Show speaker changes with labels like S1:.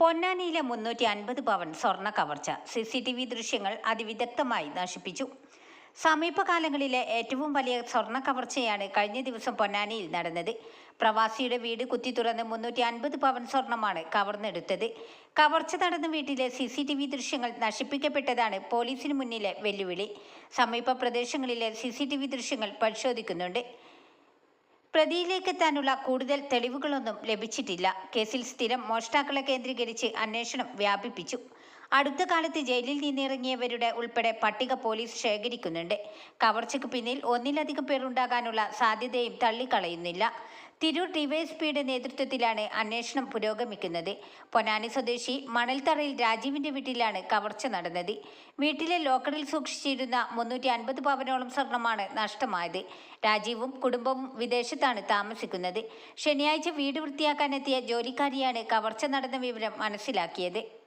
S1: പൊന്നാനിയിലെ മുന്നൂറ്റി അൻപത് പവൻ സ്വർണ കവർച്ച. സി സി ടി വി ദൃശ്യങ്ങൾ അതിവിദഗ്ധമായി നശിപ്പിച്ചു. സമീപകാലങ്ങളിലെ ഏറ്റവും വലിയ സ്വർണ കവർച്ചയാണ് കഴിഞ്ഞ ദിവസം പൊന്നാനിയിൽ നടന്നത്. പ്രവാസിയുടെ വീട് കുത്തി തുറന്ന് മുന്നൂറ്റി അൻപത് പവൻ സ്വർണമാണ് കവർന്നെടുത്തത്. കവർച്ച നടന്ന വീട്ടിലെ സി സി ടി വി ദൃശ്യങ്ങൾ നശിപ്പിക്കപ്പെട്ടതാണ് പോലീസിന് മുന്നിലെ വെല്ലുവിളി. സമീപ പ്രദേശങ്ങളിലെ സി സി ടി വി ദൃശ്യങ്ങൾ പരിശോധിക്കുന്നുണ്ട്. പ്രതിയിലേക്കെത്താനുള്ള കൂടുതൽ തെളിവുകളൊന്നും ലഭിച്ചിട്ടില്ല. കേസിൽ സ്ഥിരം മോഷ്ടാക്കളെ കേന്ദ്രീകരിച്ച് അന്വേഷണം വ്യാപിപ്പിച്ചു. അടുത്ത കാലത്ത് ജയിലിൽ നിന്നിറങ്ങിയവരുടെ ഉൾപ്പെടെ പട്ടിക പോലീസ് ശേഖരിക്കുന്നുണ്ട്. കവർച്ചയ്ക്ക് പിന്നിൽ ഒന്നിലധികം പേരുണ്ടാകാനുള്ള സാധ്യതയും തള്ളിക്കളയുന്നില്ല. തിരൂർ ഡിവൈഎസ്പിയുടെ നേതൃത്വത്തിലാണ് അന്വേഷണം പുരോഗമിക്കുന്നത്. പൊന്നാനി സ്വദേശി മണൽത്തറയിൽ രാജീവിന്റെ വീട്ടിലാണ് കവർച്ച നടന്നത്. വീട്ടിലെ ലോക്കറിൽ സൂക്ഷിച്ചിരുന്ന മുന്നൂറ്റി അൻപത് പവനോളം സ്വർണമാണ് നഷ്ടമായത്. രാജീവും കുടുംബവും വിദേശത്താണ് താമസിക്കുന്നത്. ശനിയാഴ്ച വീട് വൃത്തിയാക്കാനെത്തിയ ജോലിക്കാരിയാണ് കവർച്ച നടന്ന വിവരം മനസ്സിലാക്കിയത്.